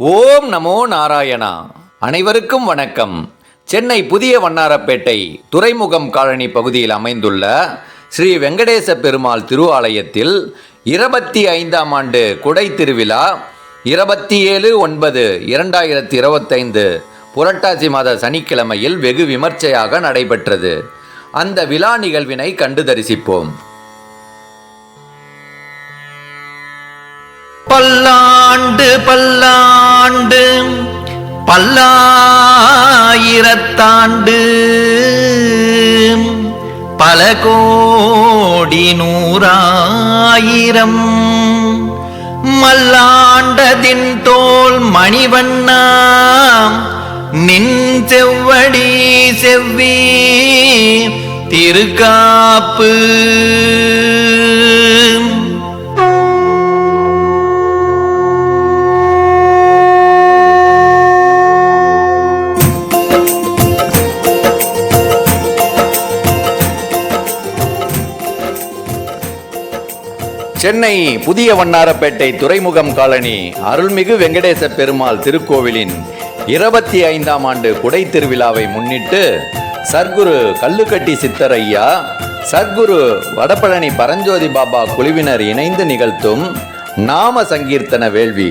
ஓம் நமோ நாராயணா. அனைவருக்கும் வணக்கம். சென்னை புதிய வண்ணாரப்பேட்டை துறைமுகம் காலனி பகுதியில் அமைந்துள்ள ஸ்ரீ வெங்கடேச பெருமாள் திருவாலயத்தில் இருபத்தி ஐந்தாம் ஆண்டு குடை திருவிழா இருபத்தி ஏழு ஒன்பது இரண்டாயிரத்தி இருபத்தைந்து புரட்டாசி மாத சனிக்கிழமையில் வெகு விமர்சையாக நடைபெற்றது. அந்த விழா நிகழ்வினை கண்டு தரிசிப்போம். பல்லாண்டு பல்லாண்டு பல்லாயிரத்தாண்டு. பல கோடி நூறாயிரம். மல்லாண்டதின் தோல் மணிவண்ணா. நின் செவ்வடி செவ்வி திருக்காப்பு. சென்னை புதிய வண்ணாரப்பேட்டை துறைமுகம் காலனி அருள்மிகு வெங்கடேச பெருமாள் திருக்கோவிலின் இருபத்தி ஐந்தாம் ஆண்டு குடை திருவிழாவை முன்னிட்டு சர்க்குரு கல்லுக்கட்டி சித்தரையா சர்க்குரு வடபழனி பரஞ்சோதி பாபா குழுவினர் இணைந்து நிகழ்த்தும் நாம சங்கீர்த்தன வேள்வி.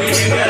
we Yeah.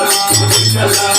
विठ्ठला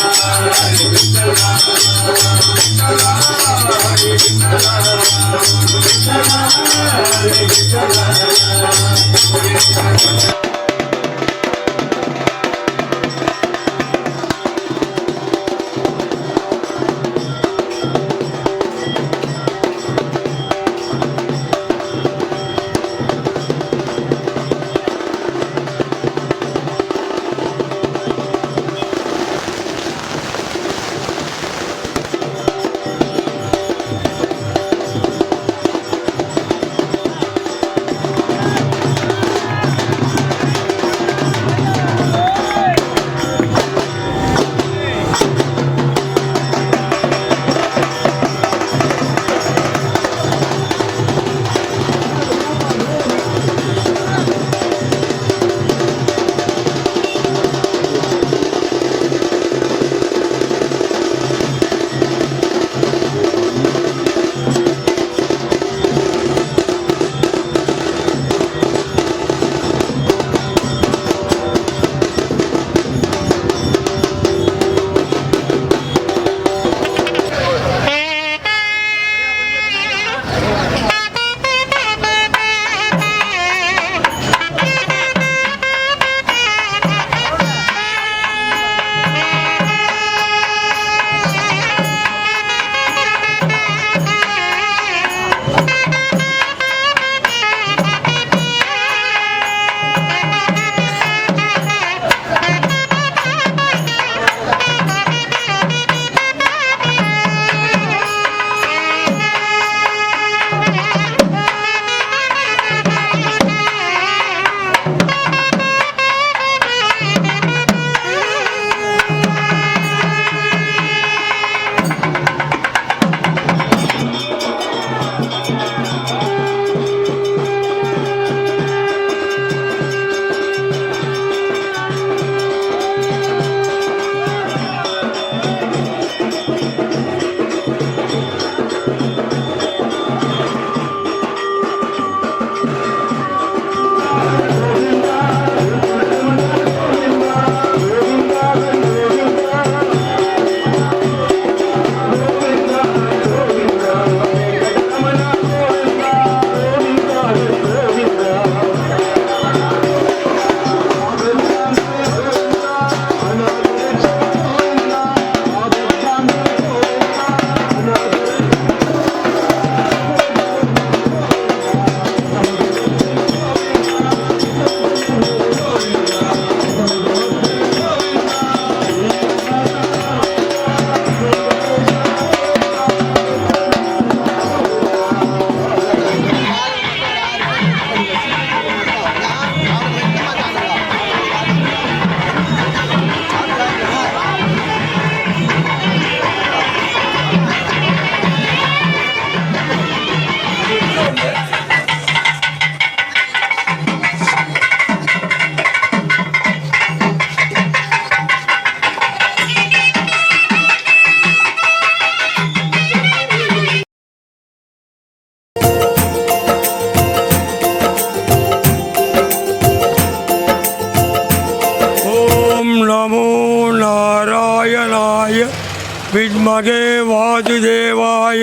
வித்மகே வாசுதேவாய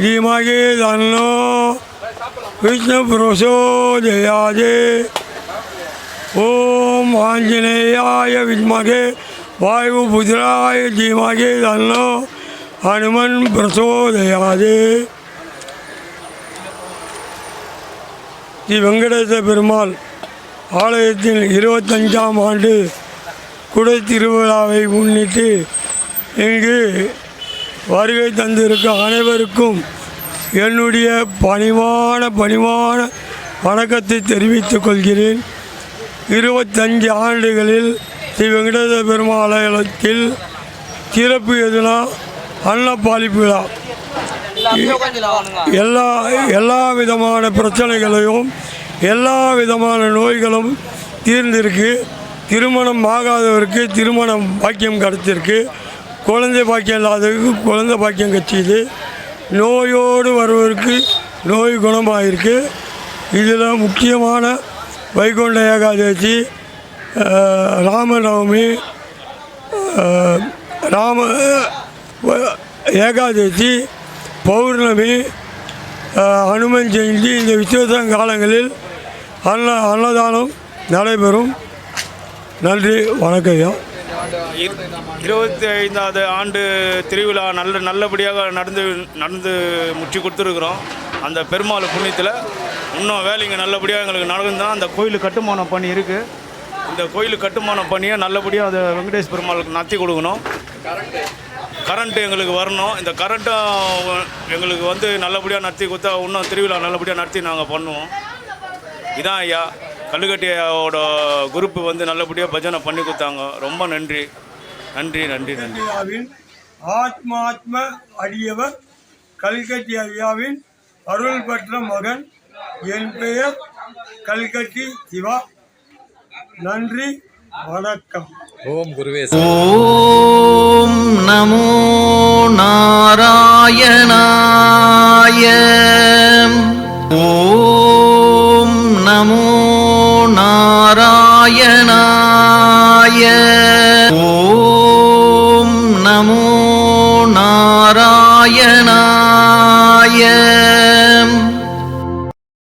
தீமகே தன்னோ. விஷ்ணு புருஷோதயாதே ஓம் ஆஞ்சநேயாய வித்மகே. வாயு புதிராய தீமகே தன்னோ. ஹனுமன் பிரசோதயாஜே. ஸ்ரீ வெங்கடேச பெருமாள் ஆலயத்தில் இருபத்தஞ்சாம் ஆண்டு குடை திருவிழாவை முன்னிட்டு இங்கு வருகை தந்திருக்க அனைவருக்கும் என்னுடைய பணிவான பணிவான வணக்கத்தை தெரிவித்துக் கொள்கிறேன். இருபத்தஞ்சு ஆண்டுகளில் ஸ்ரீ வெங்கடேச பெருமாலயத்தில் சிறப்பு எதுனா அன்னப்பாலிப்பு விழா. எல்லா எல்லா விதமான பிரச்சனைகளையும் எல்லா விதமான நோய்களும் தீர்ந்திருக்கு. திருமணம் ஆகாதவருக்கு திருமணம் பாக்கியம் கிடச்சிருக்கு. குழந்தை பாக்கியம் இல்லாதவருக்கு குழந்தை பாக்கியம் கட்சியுது நோயோடு வருவதற்கு நோய் குணமாகிருக்கு இதில் முக்கியமான வைகுண்ட ஏகாதசி ராமநவமி ராம ஏகாதசி பௌர்ணமி அனுமன் ஹனுமன் ஜெயந்தி இந்த விசேஷ காலங்களில் அன்ன அன்னதானம் நடைபெறும். நன்றி வணக்கம் ஐயா. இருபத்தி ஐந்தாவது ஆண்டு. திருவிழா நல்ல நல்லபடியாக நடந்து நடந்து முற்றி கொடுத்துருக்குறோம். அந்த பெருமாள் புண்ணியத்தில் இன்னும் வேலைங்க நல்லபடியாக எங்களுக்கு நடக்குதுதான் அந்த கோயில் கட்டுமானம் பண்ணி இருக்குது இந்த கோயில் கட்டுமானம் பண்ணியை நல்லபடியாக அதை வெங்கடேஷ் பெருமாளுக்கு நடத்தி கொடுக்கணும். கரண்ட்டு எங்களுக்கு வரணும். இந்த கரண்ட்டும் எங்களுக்கு வந்து நல்லபடியாக நடத்தி கொடுத்தா இன்னும் திருவிழா நல்லபடியாக நடத்தி நாங்கள் பண்ணுவோம். இதான் ஐயா. கல்லுக்கட்டியோட குரூப்பு வந்து நல்லபடியாக பஜனை பண்ணி கொடுத்தாங்க. ரொம்ப நன்றி. நன்றி நன்றி நன்றி. ஆத்மாத்ம அடியவர் கல்கட்டி ஐயாவின் அருள் பெற்ற மகன் என் பெயர் கல்கட்டி சிவா. நன்றி வணக்கம். ஓம் குருவே ஓம் நமோ நாராயணாய